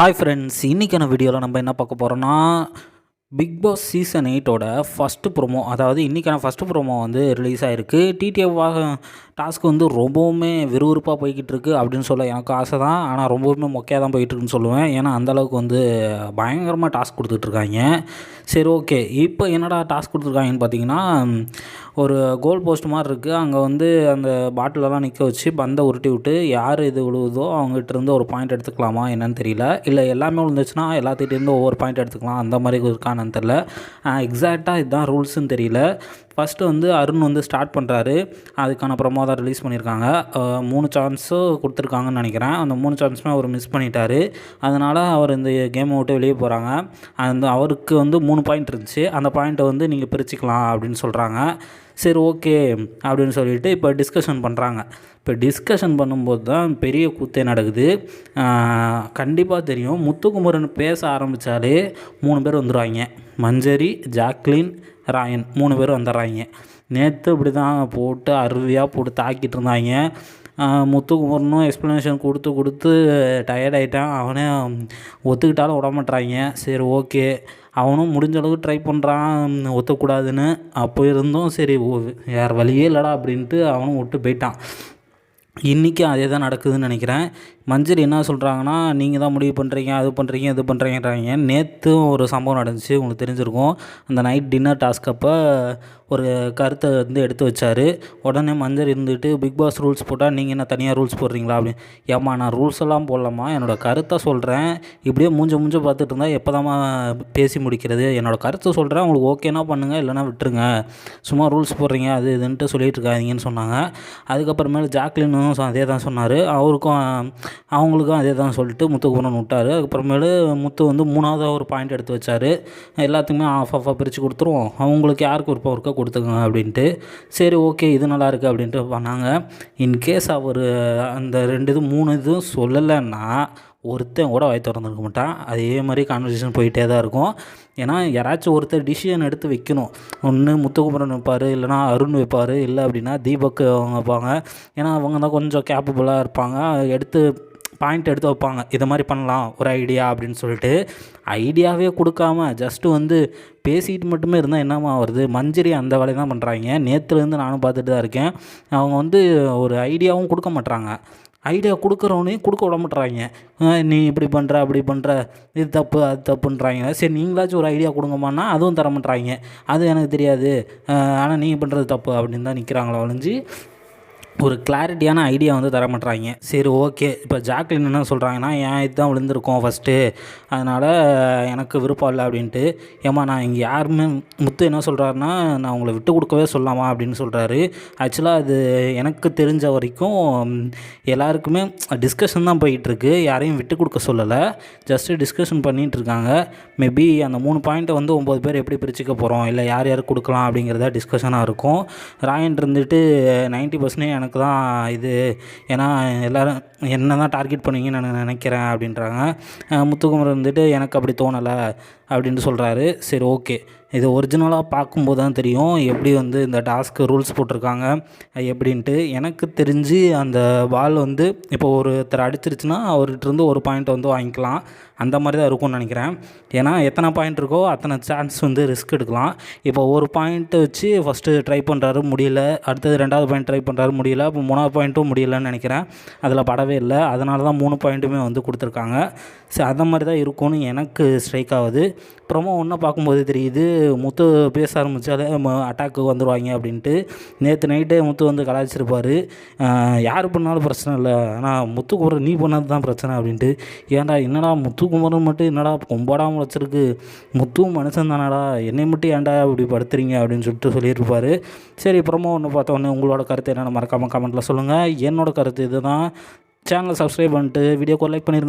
Hi friends இன்றைக்கான வீடியோவில் நம்ம என்ன பார்க்க போகிறோன்னா பிக் பாஸ் சீசன் எயிட்டோட ஃபஸ்ட்டு ப்ரோமோ அதாவது இன்றைக்கான ஃபஸ்ட்டு ப்ரோமோ வந்து ரிலீஸ் ஆகிருக்கு டிடிஎஃப் டாஸ்க் வந்து ரொம்பவுமே விறுவிறுப்பாக போய்கிட்டு இருக்குது அப்படின்னு சொல்ல எனக்கு ஆசை தான். ஆனால் ரொம்பவுமே மொக்கையாக தான் போயிட்டுருக்குன்னு சொல்லுவேன். ஏன்னா அந்தளவுக்கு வந்து பயங்கரமாக டாஸ்க் கொடுத்துட்ருக்காங்க சரி ஓகே இப்போ என்னடா டாஸ்க் கொடுத்துருக்காங்கன்னு பார்த்தீங்கன்னா ஒரு கோல் போஸ்ட் மாதிரி இருக்குது அங்கே வந்து அந்த பாட்டிலெல்லாம் நிற்க வச்சு பந்தை உருட்டி விட்டு யார் இது விழுவுதோ அவங்ககிட்ட இருந்து ஒரு பாயிண்ட் எடுத்துக்கலாமா என்னன்னு தெரியல. இல்லை எல்லாமே விழுந்துச்சுன்னா எல்லாத்திட்டேருந்து ஒவ்வொரு பாயிண்ட் எடுத்துக்கலாம். அந்த மாதிரி இருக்கான்னு தெரில எக்ஸாக்டாக இதுதான் ரூல்ஸுன்னு தெரியல. ஃபஸ்ட்டு வந்து அருண் வந்து ஸ்டார்ட் பண்ணுறாரு அதுக்கான ப்ரொமோ தான் ரிலீஸ் பண்ணியிருக்காங்க மூணு சான்ஸும் கொடுத்துருக்காங்கன்னு நினைக்கிறேன். அந்த மூணு சான்ஸுமே அவர் மிஸ் பண்ணிட்டாரு. அதனால் அவர் இந்த கேமை விட்டு வெளியே போகிறாங்க அந்த அவருக்கு வந்து மூணு பாயிண்ட் இருந்துச்சு. அந்த பாயிண்ட்டை வந்து நீங்கள் பிரிச்சுக்கலாம் அப்படின்னு சொல்கிறாங்க சரி ஓகே அப்படின்னு சொல்லிட்டு இப்போ டிஸ்கஷன் பண்ணுறாங்க இப்போ டிஸ்கஷன் பண்ணும்போது தான் பெரிய கூத்தே நடக்குது. கண்டிப்பாக தெரியும். முத்துக்குமரன் பேச ஆரம்பித்தாலே மூணு பேர் வந்துடுவாங்க மஞ்சரி ஜாக்லின் ராயன். மூணு பேர் வந்துடுறாங்க. நேற்று இப்படி தான் போட்டு அருவியாக போட்டு தாக்கிட்டு இருந்தாங்க. முத்துக்குமரனும் எக்ஸ்ப்ளனேஷன் கொடுத்து கொடுத்து டயர்ட் ஆகிட்டான் அவனே ஒத்துக்கிட்டாலும் விட மாட்றாங்க. சரி ஓகே அவனும் முடிஞ்ச அளவுக்கு ட்ரை பண்ணுறான் ஒத்தக்கூடாதுன்னு. அப்போ இருந்தும் சரி வேறு வழியே இல்லைடா அப்படின்ட்டு அவனும் விட்டு போயிட்டான். இன்றைக்கும் அதே தான் நடக்குதுன்னு நினைக்கிறேன். மஞ்சள் என்ன சொல்கிறாங்கன்னா நீங்கள் தான் முடிவு பண்ணுறீங்க அது பண்ணுறீங்க இது பண்ணுறீங்கன்றாங்க நேற்றும் ஒரு சம்பவம் நடந்துச்சு உங்களுக்கு தெரிஞ்சிருக்கும். அந்த நைட் டின்னர் டாஸ்க் அப்போ ஒரு கருத்தை வந்து எடுத்து வச்சார். உடனே மஞ்சள் இருந்துட்டு பிக் பாஸ் ரூல்ஸ் போட்டால் நீங்கள் என்ன தனியாக ரூல்ஸ் போடுறீங்களா? அப்படின்னு. ஏம்மா நான் ரூல்ஸ் எல்லாம் போடலாமா என்னோடய கருத்தை சொல்கிறேன் இப்படியே மூஞ்ச மூஞ்ச பார்த்துட்டு இருந்தால் எப்போதாம்மா பேசி முடிக்கிறது? என்னோடய கருத்தை சொல்கிறேன் உங்களுக்கு ஓகேனா பண்ணுங்கள் இல்லைனா விட்டுருங்க. சும்மா ரூல்ஸ் போடுறீங்க அது இதுன்ட்டு சொல்லிட்டு இருக்காதீங்கன்னு சொன்னாங்க. அதுக்கப்புறமேல ஜாக்லினும் அதே தான் சொன்னார். அவருக்கும் அவங்களுக்கும் அதே தான் சொல்லிட்டு முத்துக்குமரன் விட்டார். அதுக்கப்புறமேலு முத்து வந்து மூணாவதாக ஒரு பாயிண்ட் எடுத்து வச்சார். எல்லாத்துக்குமே ஆஃப் ஆஃபாக பிரித்து கொடுத்துருவோம். அவங்களுக்கு யாருக்கு ஒரு இருக்கோ கொடுத்துக்கோங்க அப்படின்ட்டு. சரி ஓகே இது நல்லா இருக்குது அப்படின்ட்டு பண்ணாங்க. இன்கேஸ் அவர் அந்த ரெண்டு இது மூணு இதுவும் சொல்லலைன்னா ஒருத்தன் கூட வாய் திறந்துருக்க மாட்டான். அதே மாதிரி கான்வர்சேஷன் போயிட்டே தான் இருக்கும். ஏன்னா யாராச்சும் ஒருத்தர் டிசிஷன் எடுத்து வைக்கணும். ஒன்று முத்துக்குமரன் வைப்பார் இல்லைனா அருண் வைப்பார் இல்லை அப்படின்னா தீபக் அவங்க வைப்பாங்க. ஏன்னா அவங்க தான் கொஞ்சம் கேப்பபுளாக இருப்பாங்க. எடுத்து பாயிண்ட் எடுத்து வைப்பாங்க. இது மாதிரி பண்ணலாம் ஒரு ஐடியா அப்படின்னு சொல்லிட்டு ஐடியாவே கொடுக்காம ஜஸ்ட்டு வந்து பேசிட்டு மட்டுமே இருந்தால் என்னம்மா வருது? மஞ்சரி அந்த வேலையை தான் பண்ணுறாங்க நேற்றுலேருந்து நானும் பார்த்துட்டு தான் இருக்கேன். அவங்க வந்து ஒரு ஐடியாவும் கொடுக்க மாட்றாங்க. ஐடியா கொடுக்குறவனையும் கொடுக்க விட மாட்டுறாங்க நீ இப்படி பண்ணுற அப்படி பண்ணுற இது தப்பு அது தப்புன்றாங்க. சரி நீங்களாச்சும் ஒரு ஐடியா கொடுங்கம்மான்னா அதுவும் தர மாட்டுறாங்க அது எனக்கு தெரியாது. ஆனால் நீங்கள் பண்ணுறது தப்பு அப்படின்னு தான் நிற்கிறாங்களா ஒழிஞ்சு ஒரு கிளாரிட்டியான ஐடியா வந்து தர மாட்டுறாங்க சரி ஓகே இப்போ ஜாக்லின் என்ன சொல்கிறாங்கன்னா ஏன் இதுதான் விழுந்திருக்கோம் ஃபஸ்ட்டு அதனால் எனக்கு விருப்பம் இல்லை அப்படின்ட்டு. ஏம்மா நான் இங்கே யாருமே முத்து என்ன சொல்கிறாருன்னா நான் உங்களை விட்டு கொடுக்கவே சொல்லாமா? அப்படின்னு சொல்கிறாரு ஆக்சுவலாக அது எனக்கு தெரிஞ்ச வரைக்கும் எல்லாருக்குமே டிஸ்கஷன் தான் போயிட்டுருக்கு. யாரையும் விட்டு கொடுக்க சொல்லலை. ஜஸ்ட்டு டிஸ்கஷன் பண்ணிகிட்டு இருக்காங்க. மேபி அந்த மூணு பாயிண்ட்டை வந்து ஒம்பது பேர் எப்படி பிரிச்சுக்க போகிறோம் இல்லை யார் யார் கொடுக்கலாம் அப்படிங்கிறத டிஸ்கஷனாக இருக்கும். ராயன் இருந்துட்டு நைன்ட்டி பர்சன்டேஜ் எனக்கு தான் இது. ஏன்னா எல்லோரும் என்ன தான் டார்கெட் பண்ணுவீங்கன்னு நான் நினைக்கிறேன் அப்படின்றாங்க. அஹ் முத்துக்குமரன் வந்துட்டு எனக்கு அப்படி தோணலை அப்படின்ட்டு சொல்கிறாரு சரி ஓகே இது ஒரிஜினலாக பார்க்கும்போது தான் தெரியும். எப்படி வந்து இந்த டாஸ்க்கு ரூல்ஸ் போட்டிருக்காங்க எப்படின்ட்டு. எனக்கு தெரிஞ்சு அந்த பால் வந்து இப்போ ஒருத்தர் அடிச்சிருச்சுன்னா அவர்கிட்டருந்து ஒரு பாயிண்ட் வந்து வாங்கிக்கலாம். அந்த மாதிரி தான் இருக்கும்னு நினைக்கிறேன். ஏன்னா எத்தனை பாயிண்ட் இருக்கோ அத்தனை சான்ஸ் வந்து ரிஸ்க் எடுக்கலாம். இப்போ ஒரு பாயிண்ட்டை வச்சு ஃபஸ்ட்டு ட்ரை பண்ணுறாரு முடியல. அடுத்தது ரெண்டாவது பாயிண்ட் ட்ரை பண்ணுறாரு முடியல. இப்போ மூணாவது பாயிண்ட்டும் முடியலன்னு நினைக்கிறேன். அதில் படவே இல்லை. அதனால தான் மூணு பாயிண்ட்டுமே வந்து கொடுத்துருக்காங்க. சரி அந்த மாதிரி தான் இருக்கும்னு எனக்கு ஸ்ட்ரைக் ஆகுது. ப்ரொமோ ஒன்றை பார்க்கும்போது தெரியுது. முத்து பேச ஆரம்பித்தாலே அட்டாக்கு வந்துடுவாங்க அப்படின்ட்டு நேற்று நைட்டே முத்து வந்து கலாய்ச்சிருப்பார். யார் பண்ணாலும் பிரச்சனை இல்லை. ஆனால் முத்துக்குமரன் நீ பண்ணது தான் பிரச்சனை அப்படின்ட்டு. ஏன்டா என்னடா முத்துக்குமரன் மட்டும் என்னடா கொம்பாடாமல் வச்சிருக்கு? முத்துவும் மனுஷன் தானடா. என்னை மட்டும் ஏன்டா இப்படி படுத்துறீங்க? அப்படின்னு சொல்லிட்டு சொல்லியிருப்பார். சரி ப்ரொமோ ஒன்று பார்த்தோன்னே உங்களோட கருத்து என்னென்னு மறக்காமல் கமெண்ட்டில் சொல்லுங்கள் என்னோட கருத்து இதுதான். சேனலை சப்ஸ்கிரைப் பண்ணிட்டு வீடியோக்கு லைக் பண்ணிடுங்க